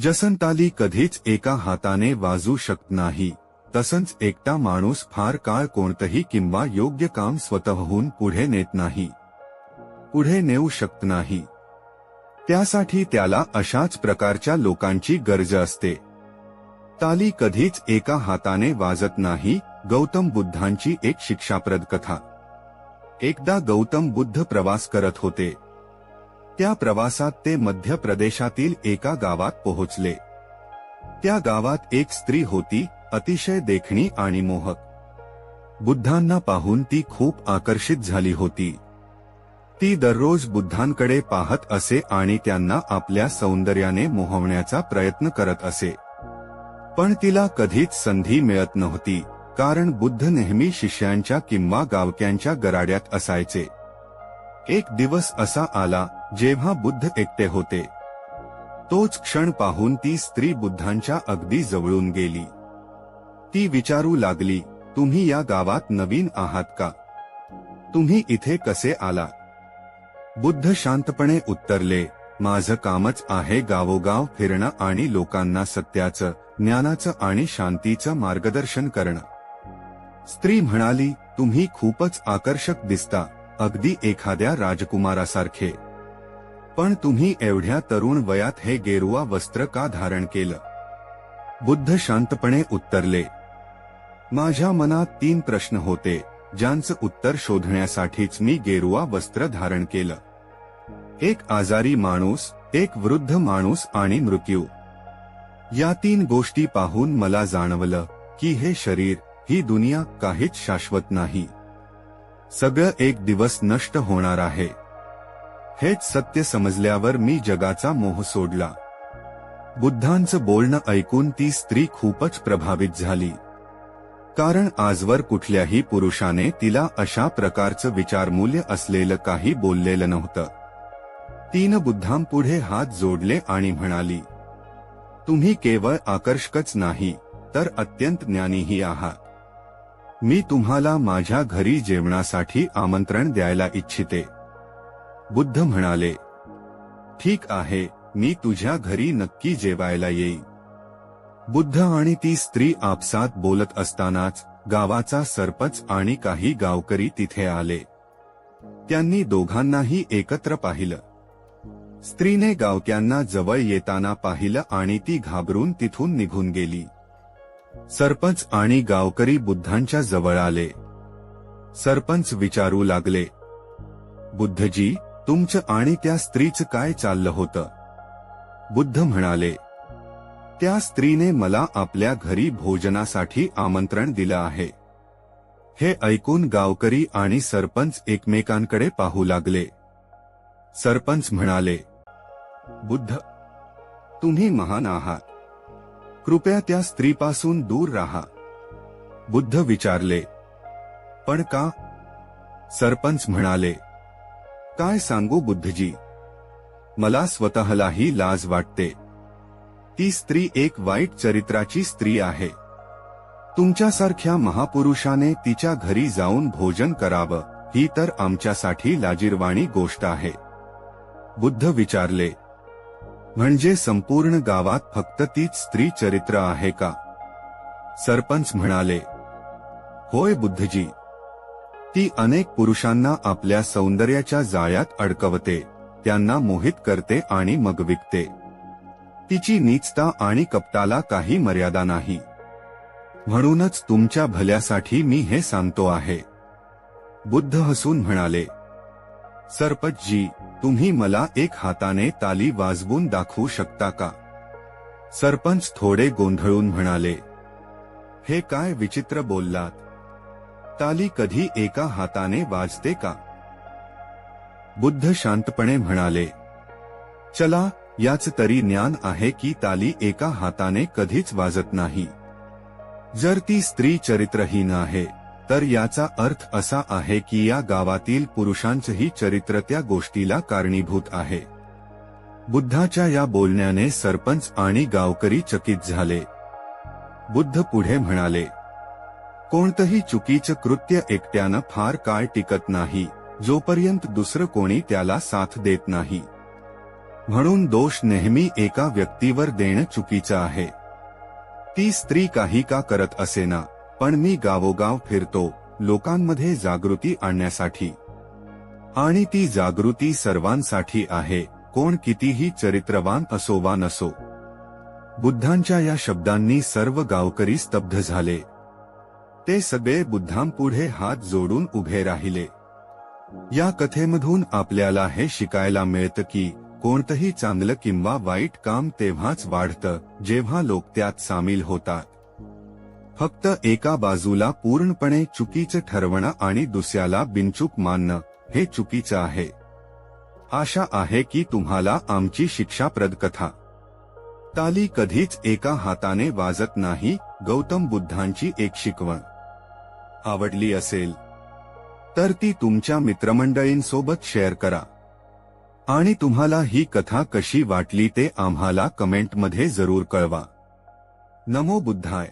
जसंताली कधीच एका हाताने वाजू शकत नाही. तसंच एकटा माणूस फार काळ कोणतंही किंवा योग्य काम स्वतःहून पुढे नेत नाही. पुढे नेऊ शकत नाही. त्यासाठी त्याला अशाच प्रकारच्या लोकांची गरज असते. ताली कधीच एका हाताने वाजत नाही गौतम बुद्धांची एक शिक्षाप्रद कथा. एकदा गौतम बुद्ध प्रवास करत होते. त्या प्रवासात ते मध्य प्रदेशातील एका गावात पोहोचले. त्या गावात एक स्त्री होती अतिशय देखणी आणि मोहक. बुद्धांना पाहून ती खूप आकर्षित झाली होती. ती दररोज बुद्धांकडे पाहत असे आणि त्यांना आपल्या सौंदर्याने मोहवण्याचा प्रयत्न करत असे. पण तिला कधीच संधी मिळत नव्हती कारण बुद्ध नेहमी शिष्यांच्या किंवा गावक्यांच्या गराड्यात असायचे. एक दिवस असा आला जेव्हा बुद्ध एकटे होते तोच क्षण पाहून ती स्त्री बुद्धांच्या अगदी जवळून गेली. ती विचारू लागली तुम्ही या गावात नवीन आहात का? तुम्ही इथे कसे आला? बुद्ध शांतपणे उत्तरले माझं कामच आहे गावोगाव फिरणं आणि लोकांना सत्याचं ज्ञानाचं आणि शांतीचं मार्गदर्शन करणं. स्त्री म्हणाली तुम्ही खूपच आकर्षक दिसता अगदी एखाद्या राजकुमारासारखे. पण तुम्ही एवढ्या तरुण वयात हे गेरुवा वस्त्र का धारण केलं? बुद्ध शांतपणे उत्तरले माझ्या मनात तीन प्रश्न होते ज्यांचं उत्तर शोधण्यासाठीच मी गेरुवा वस्त्र धारण केलं. एक आजारी माणूस एक वृद्ध माणूस आणि मृत्यू. या तीन गोष्टी पाहून मला जाणवलं की हे शरीर ही दुनिया काहीच शाश्वत नाही. सगळं एक दिवस नष्ट होणार आहे. हेच सत्य समजल्यावर मी जगाचा मोह सोडला. बुद्धांचं बोलणं ऐकून ती स्त्री खूपच प्रभावित झाली. कारण आजवर कुठल्याही पुरुषाने तिला अशा प्रकारचं विचारमूल्य असलेलं काही बोललेलं नव्हतं. तीन बुद्धांपुढे हात जोडले आणि म्हणाली तुम्ही केवळ आकर्षकच नाही तर अत्यंत ज्ञानीही आहात. मी तुम्हाला माझ्या घरी जेवणासाठी आमंत्रण द्यायला इच्छिते. बुद्ध म्हणाले ठीक आहे मी तुझ्या घरी नक्की जेवायला येईल बुद्ध आणि ती स्त्री आपसात बोलत असतानाच गावाचा सरपंच आणि काही गावकरी तिथे आले. त्यांनी दोघांनाही एकत्र पाहिलं. स्त्रीने गावक्यांना जवळ येताना पाहिलं आणि ती घाबरून तिथून निघून गेली. सरपंच आणि गावकरी बुद्धांच्या जवळ आले. सरपंच विचारू लागले बुद्धजी तुमचं आणि त्या स्त्रीचं काय चाललं होतं? बुद्ध म्हणाले त्या स्त्रीने मला आपल्या घरी भोजनासाठी आमंत्रण दिलं आहे. हे ऐकून गावकरी आणि सरपंच एकमेकांकडे पाहू लागले. सरपंच म्हणाले बुद्ध तुम्ही महान आहात. कृपया त्या स्त्रीपासून दूर राहा. बुद्ध विचारले पण का? सरपंच म्हणाले काय सांगू बुद्धजी? मला स्वतःलाही लाज वाटते. ती स्त्री एक वाईट चरित्राची स्त्री आहे. तुमच्यासारख्या महापुरुषाने तिच्या घरी जाऊन भोजन करावं ही तर आमच्यासाठी लाजीरवाणी गोष्ट आहे. बुद्ध विचारले म्हणजे संपूर्ण गावात फक्त तीच स्त्री चरित्र आहे का? सरपंच म्हणाले होय बुद्धजी ती अनेक पुरुषांना आपल्या सौंदर्याच्या जाळ्यात अडकवते त्यांना मोहित करते आणि मग विकते. तिची नीचता आणि कपटाला काही मर्यादा नाही. म्हणूनच तुमच्या भल्यासाठी मी हे सांगतो आहे. बुद्ध हसून म्हणाले सरपतजी तुम्ही मला एक हाताने ताली वाजवून दाखवू शकता का? सरपंच थोडे गोंधळून म्हणाले हे काय विचित्र बोललात. ताली कधी एका हाताने वाजते का? बुद्ध शांतपणे म्हणाले चला याच तरी ज्ञान आहे की ताली एका हाताने कधीच वाजत नाही. जर ती स्त्री चरित्रहीन आहे तर याचा अर्थ असा आहे की या गावातील पुरुषांचंही चरित्र त्या गोष्टीला कारणीभूत आहे. बुद्धाच्या या बोलण्याने सरपंच आणि गावकरी चकित झाले. बुद्ध पुढे म्हणाले कोणतंही चुकीचं कृत्य एकट्यानं फार काळ टिकत नाही जोपर्यंत दुसरं कोणी त्याला साथ देत नाही. म्हणून दोष नेहमी एका व्यक्तीवर देणं चुकीचं आहे. ती स्त्री काही का करत असेना पण मी गावोगाव फिरतो लोकांमध्ये जागृती आणण्यासाठी. आणि ती जागृती सर्वांसाठी आहे कोण कितीही चरित्रवान असो वा नसो. बुद्धांच्या या शब्दांनी सर्व गावकरी स्तब्ध झाले. ते सगळे बुद्धांपुढे हात जोडून उभे राहिले. या कथेमधून आपल्याला हे शिकायला मिळतं की कोणतंही चांगलं किंवा वाईट काम तेव्हाच वाढतं जेव्हा लोक त्यात सामील होतात. फक्त एका बाजूला पूर्णपणे चुकीचं ठरवणं आणि दुसऱ्याला बिनचूक मानणं हे चुकीचं आहे. आशा आहे की तुम्हाला आमची शिक्षाप्रद कथा. ताली कधीच एका हाताने वाजत नाही गौतम बुद्धांची एक शिकवण. आवडली असेल तर ती तुमच्या मित्रमंडळींसोबत शेअर करा. आणि तुम्हाला ही कथा कशी वाटली ते आम्हाला कमेंटमध्ये जरूर कळवा. नमो बुद्धाय.